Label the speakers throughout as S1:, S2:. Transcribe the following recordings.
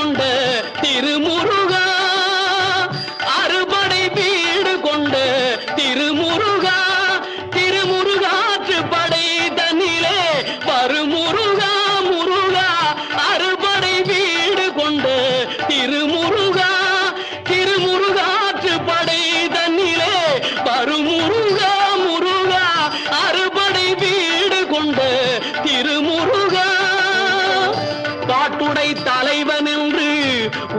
S1: கொண்ட திருமுருகா அறுபடை வீடு கொண்ட திருமுருகா திருமுருகாற்று படை தன்னிலே வருமுருகா முருகா அறுபடை வீடு கொண்ட திருமுருகா திருமுருகாற்று படை தன்னிலே வருமுருகா முருகா அறுபடை வீடு கொண்ட திருமுருகா. பாட்டுடை தலைவன்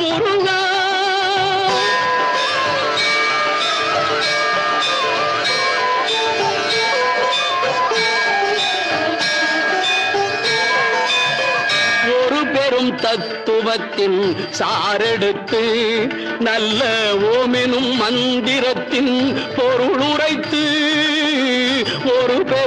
S1: திருமுருகா பெரும் தத்துவத்தின் சாரெடுத்து நல்ல ஓமெனும் மந்திரத்தின் பொருள்